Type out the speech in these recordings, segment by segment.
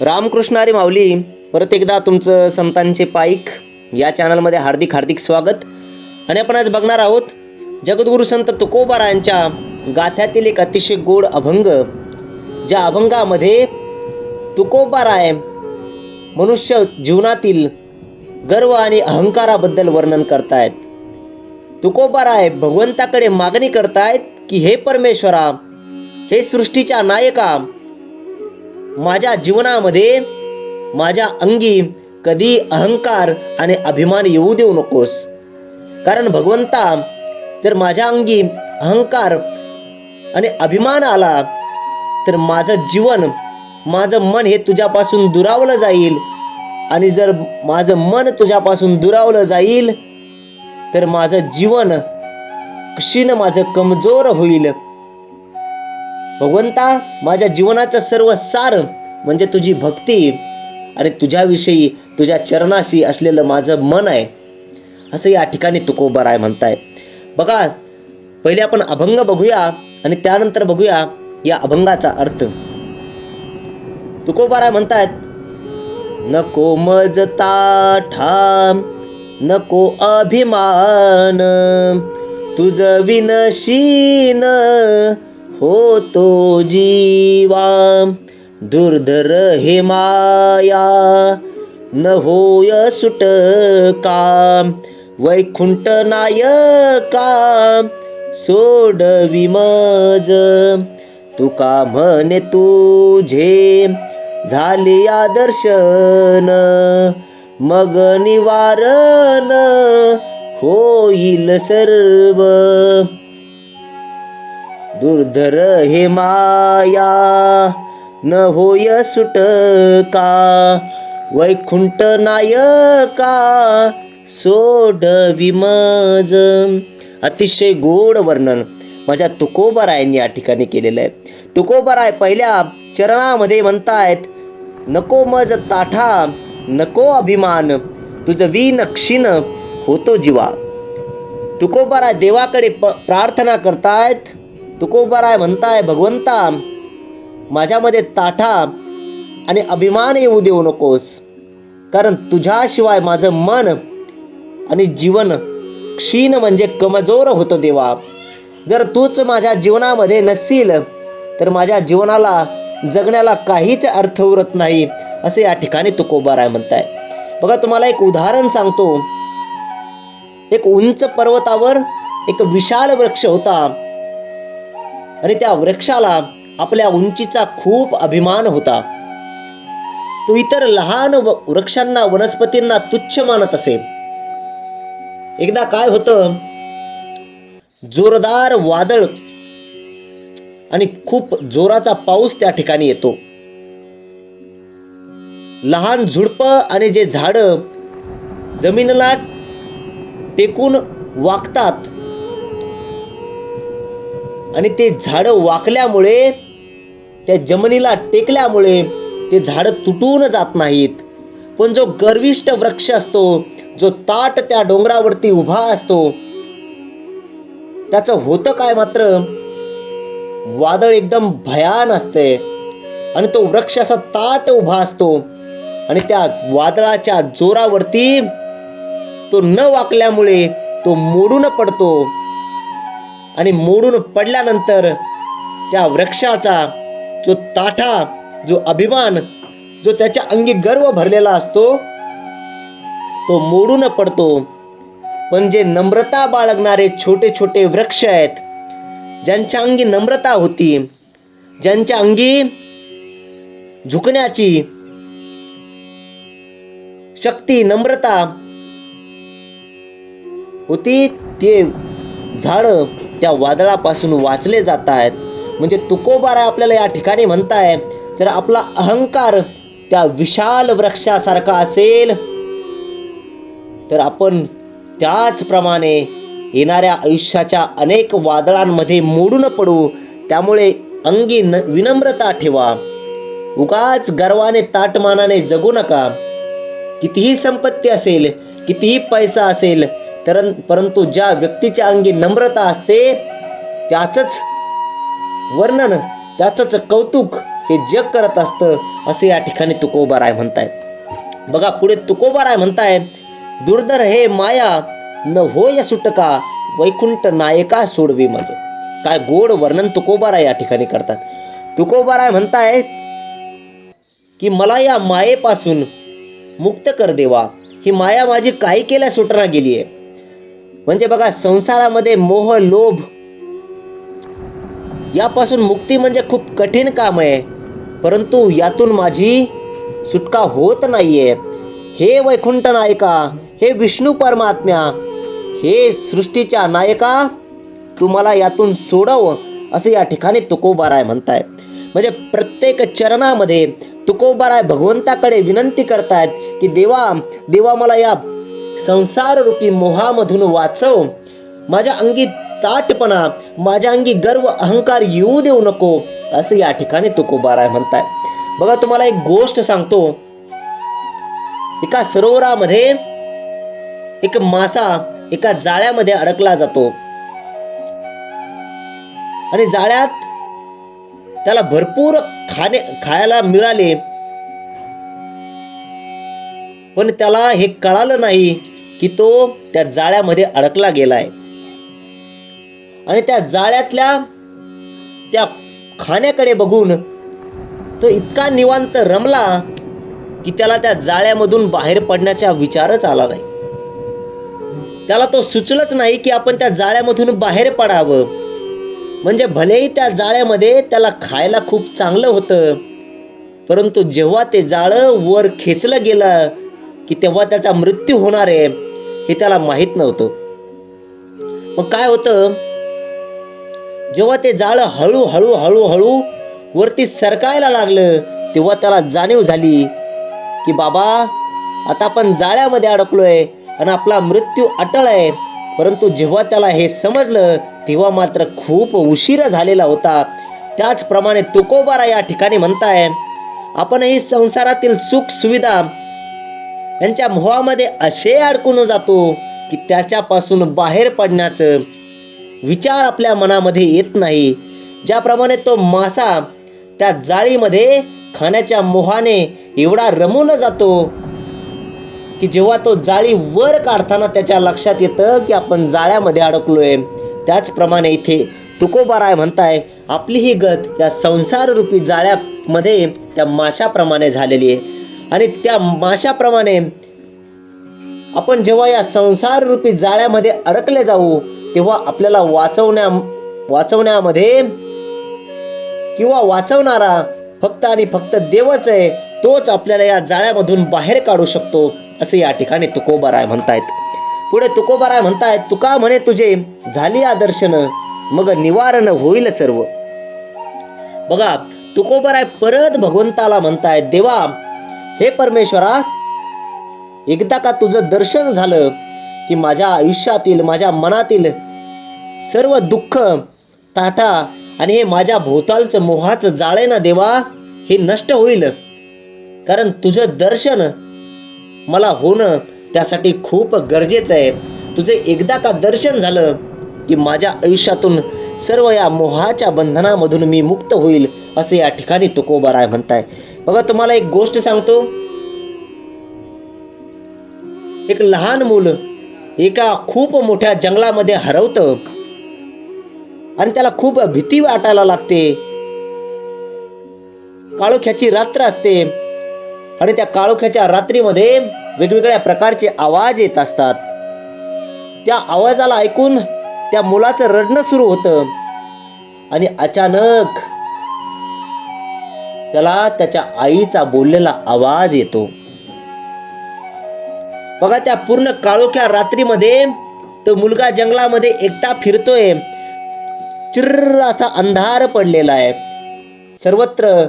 रामकृष्णारी माऊली परत एकदा तुमचं संतांचे पाईक या चॅनलमध्ये हार्दिक हार्दिक स्वागत. आणि आपण आज बघणार आहोत जगद्गुरु संत तुकोबारायांच्या गाथ्यातील एक अतिशय गोड अभंग ज्या अभंगामध्ये तुकोबाराय मनुष्य जीवनातील गर्व आणि अहंकाराबद्दल वर्णन करतायत. तुकोबाराय भगवंताकडे मागणी करतायत की हे परमेश्वरा हे सृष्टीच्या नायका माझ्या जीवनामध्ये माझ्या अंगी कधी अहंकार आणि अभिमान येऊ देऊ नकोस. कारण भगवंता जर माझ्या अंगी अहंकार आणि अभिमान आला तर माझं जीवन माझं मन हे तुझ्यापासून दुरावलं जाईल. आणि जर माझं मन तुझ्यापासून दुरावलं जाईल तर माझं जीवन क्षीण माझं कमजोर होईल. भगवंता माझ्या जीवनाचं सर्व सार म्हणजे तुझी भक्ती. आणि तुझ्याविषयी तुझ्या चरणाशी असलेलं माझं मन आहे. असं या ठिकाणी तुकोबाराय म्हणताय. बघा पहिले आपण अभंग बघूया आणि त्यानंतर बघूया या अभंगाचा अर्थ. तुकोबाराय म्हणतायत नको मजता ठाम नको अभिमान तुझ विनशीन होतो जीवा. दुर्धर हे माया न होय सुटका वैकुंठ नायका सोड विमज तुका म्हणे तुझे? झाले आदर्शन मग निवारण होईल सर्व. दुर्धर हे माया न होय सुटका वैकुंठ नायका सोड विमज. अतिशय गोड वर्णन माझ्या तुकोबरायांनी या ठिकाणी केलेलं आहे. तुकोबराय पहिल्या चरणामध्ये म्हणतायत नको मज ताठा नको अभिमान तुझं वीन क्षीण होतो जीवा. तुकोबाराय देवाकडे प प्रार्थना करतायत तुकोबाराय म्हणताय भगवंता माझ्यामध्ये ताठा आणि अभिमान येऊ देऊ नकोस. कारण तुझ्याशिवाय माझं मन आणि जीवन क्षीण म्हणजे कमजोर होतं देवा. जर तूच माझ्या जीवनामध्ये नसशील तर माझ्या जीवनाला जगण्याला काहीच अर्थ उरत नाही असे या ठिकाणी तुकोबाराय म्हणताय. बघा तुम्हाला एक उदाहरण सांगतो. एक उंच पर्वतावर एक विशाल वृक्ष होता. आणि त्या वृक्षाला आपल्या उंचीचा खूप अभिमान होता. तो इतर लहान व- वृक्षांना वनस्पतींना तुच्छ मानत असे. एकदा काय होतं? जोरदार वादळ आणि खूप जोराचा पाऊस त्या ठिकाणी येतो. लहान झुडप आणि जे झाड जमिनीला टेकून वागतात आणि ते झाड वाकल्यामुळे त्या जमिनीला टेकल्यामुळे ते झाड तुटून जात नाहीत. पण जो गर्विष्ट वृक्ष असतो जो ताट त्या डोंगरावरती उभा असतो त्याचं होतं काय मात्र वादळ एकदम भयान असते. आणि तो वृक्ष असा ताट उभा असतो आणि त्या वादळाच्या जोरावरती तो न वाकल्यामुळे तो मोडून पडतो. आणि मोडून पडल्यानंतर त्या वृक्षाचा जो ताठा जो अभिमान जो त्याच्या अंगी गर्व भरलेला असतो तो मोडून पडतो. पण जे नम्रता बाळगणारे छोटे छोटे वृक्ष आहेत ज्यांच्या अंगी नम्रता होती ज्यांच्या अंगी झुकण्याची शक्ती नम्रता होती ते झाडं त्या वादळापासून वाचले जात आहेत. म्हणजे तुकोबारा आपल्याला या ठिकाणी म्हणताय जर आपला अहंकार त्या विशाल वृक्षासारखा असेल तर आपण त्याचप्रमाणे येणाऱ्या आयुष्याच्या अनेक वादळांमध्ये मोडून पडू. त्यामुळे अंगी न विनम्रता ठेवा. उगाच गर्वाने ताटमानाने जगू नका. कितीही संपत्ती असेल कितीही पैसा असेल तर परंतु ज्या व्यक्तीच्या अंगी नम्रता असते त्याचंच वर्णन त्याचंच कौतुक हे जग करत असतं असे या ठिकाणी तुकोबाराय म्हणताय बघा पुढे तुकोबाराय म्हणताय दुर्धर हे माया न होय सुटका वैकुंठ नायका सोडवी मज. काय गोड वर्णन तुकोबाराय या ठिकाणी करतात. तुकोबाराय म्हणताय की मला या मायेपासून मुक्त कर देवा. ही माया माझी काही केल्या सुटना गेली आहे म्हणजे बघा संसारामध्ये मोह लोभ यापासून मुक्ती म्हणजे खूप कठीण काम आहे. परंतु यातून माझी सुटका होत नाहीये. हे वैकुंठ नायका हे विष्णू परमात्म्या हे सृष्टीच्या नायका तुम्हाला यातून सोडव असं या ठिकाणी तुकोबाराय म्हणताय म्हणजे प्रत्येक चरणामध्ये तुकोबाराय भगवंताकडे विनंती करतायत की देवा देवा मला या संसार रूपी मोहामधून वाचव. माझ्या अंगी ताटपणा माझ्या अंगी गर्व अहंकार येऊ देऊ नको असं या ठिकाणी तुकोबाराय म्हणताय. बघा तुम्हाला एक गोष्ट सांगतो. एका सरोवरामध्ये एक मासा एका जाळ्यामध्ये अडकला जातो. आणि जाळ्यात त्याला भरपूर खाणे खायला मिळाले. पण त्याला हे कळालं नाही. की तो त्या जाळ्यामध्ये अडकला गेलाय. आणि त्या जाळ्यातल्या त्या खाण्याकडे बघून तो इतका निवांत रमला की त्याला त्या जाळ्यामधून बाहेर पडण्याचा विचारच आला नाही. त्याला तो सुचलंच नाही की आपण त्या जाळ्यामधून बाहेर पडावं. म्हणजे भलेही त्या जाळ्यामध्ये त्याला खायला खूप चांगलं होतं परंतु जेव्हा ते जाळं वर खेचलं गेलं की तेव्हा त्याचा मृत्यू होणार आहे. हे त्याला माहीत नव्हतं. मग काय होतं? जेव्हा ते जाळं हळू हळू हळू हळू वरती सरकायला लागलं तेव्हा त्याला जाणीव झाली की बाबा आता आपण जाळ्यामध्ये अडकलोय आणि आपला मृत्यू अटळ आहे. परंतु जेव्हा त्याला हे समजलं तेव्हा मात्र खूप उशीर झालेला होता. त्याचप्रमाणे तुकोबारा या ठिकाणी म्हणताय आपणही संसारातील सुख सुविधा यांच्या मोहामध्ये असे अडकून जातो की त्याच्यापासून बाहेर पडण्याचं विचार आपल्या मनामध्ये येत नाही. ज्याप्रमाणे तो मासा त्या जाळीमध्ये खाण्याच्या मोहाने एवढा रमून जातो की जेव्हा तो जाळी वर काढताना त्याच्या लक्षात येतं की आपण जाळ्यामध्ये अडकलोय. त्याचप्रमाणे इथे तुकोबाराय म्हणताय आपली ही गत या संसाररूपी जाळ्यामध्ये त्या माशाप्रमाणे झालेली आहे. आणि त्या माशाप्रमाणे आपण जेव्हा या संसार रूपी जाळ्यामध्ये अडकले जाऊ तेव्हा आपल्याला वाचवण्या वाचवण्यामध्ये किंवा वाचवणारा फक्त आणि फक्त देवच आहे तोच आपल्याला या जाळ्यामधून बाहेर काढू शकतो असे या ठिकाणी तुकोबाराय म्हणतायत. पुढे तुकोबाराय म्हणतायत तुका म्हणे तुझे झाली या दर्शन मग निवारण होईल सर्व. बघा तुकोबाराय परत भगवंताला म्हणतायत देवा हे परमेश्वरा एकदा का तुझं दर्शन झालं की माझ्या आयुष्यातील माझ्या मनातील सर्व दुःख ताठा आणि हे माझ्या भोवतालचं मोहाचं जाळे ना देवा हे नष्ट होईल. कारण तुझं दर्शन मला होणं त्यासाठी खूप गरजेचं आहे. तुझे एकदा का दर्शन झालं की माझ्या आयुष्यातून सर्व या मोहाच्या बंधनामधून मी मुक्त होईल असे या ठिकाणी तुकोबाराय म्हणताय. बघा तुम्हाला एक गोष्ट सांगतो. एक लहान मूल एका खूप मोठ्या जंगलामध्ये हरवतं आणि त्याला खूप भीती वाटायला लागते. काळोख्याची रात्र असते आणि त्या काळोख्याच्या रात्रीमध्ये वेगवेगळ्या प्रकारचे आवाज येत असतात. त्या आवाजाला ऐकून त्या मुलाचं रडणं सुरू होतं आणि अचानक त्याला त्याच्या आईचा बोललेला आवाज येतो. बघा त्या पूर्ण काळोख्या रात्रीमध्ये तो मुलगा जंगलामध्ये एकटा फिरतोय. चिर्र असा अंधार पडलेला आहे. सर्वत्र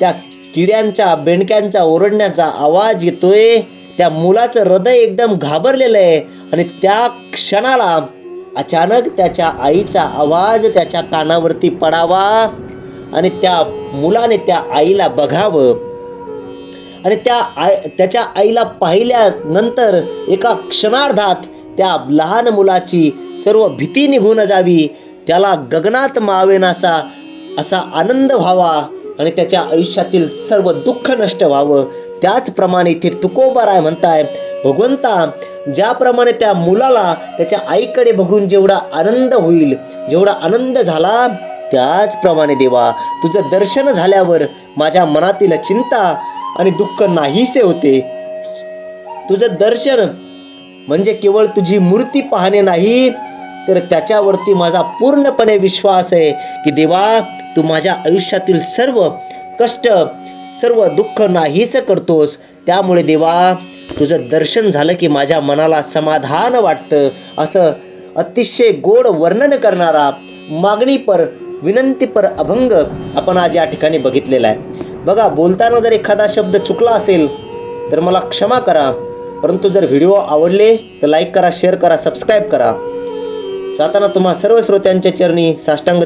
त्या किड्यांचा बेंडक्यांचा ओरडण्याचा आवाज येतोय. त्या मुलाचं हृदय एकदम घाबरलेलं आहे आणि त्या क्षणाला अचानक त्याच्या आईचा आवाज त्याच्या कानावरती पडावा. आणि त्या मुलाने त्या आईला बघावं. आणि त्या आई त्याच्या आईला पाहिल्यानंतर एका क्षणार्धात त्या लहान मुलाची सर्व भीती निघून जावी. त्याला गगनात मावेनासा असा आनंद व्हावा आणि त्याच्या आयुष्यातील सर्व दुःख नष्ट व्हावं. त्याचप्रमाणे इथे तुकोबाराय म्हणताय भगवंता ज्याप्रमाणे त्या मुलाला त्याच्या आईकडे बघून जेवढा आनंद होईल जेवढा आनंद झाला त्याचप्रमाणे देवा तुझं दर्शन झाल्यावर माझ्या मनातील चिंता आणि दुःख नाहीसे होते. तुझं दर्शन म्हणजे केवळ तुझी मूर्ती पाहणे नाही तर त्याच्यावरती माझा पूर्णपणे विश्वास आहे की देवा तू माझ्या आयुष्यातील सर्व कष्ट सर्व दुःख नाहीस करतोस. त्यामुळे देवा तुझं दर्शन झालं की माझ्या मनाला समाधान वाटतं. असं अतिशय गोड वर्णन करणारा मागणीपर विनंतीपर अभंग आपण आज या ठिकाणी बघितलेला आहे. बघा बोलताना जर एखादा शब्द चुकला असेल तर मला क्षमा करा. परंतु जर व्हिडिओ आवडले तर लाईक करा शेअर करा सबस्क्राईब करा. जाताना तुम्हा सर्व श्रोत्यांच्या चरणी साष्टांग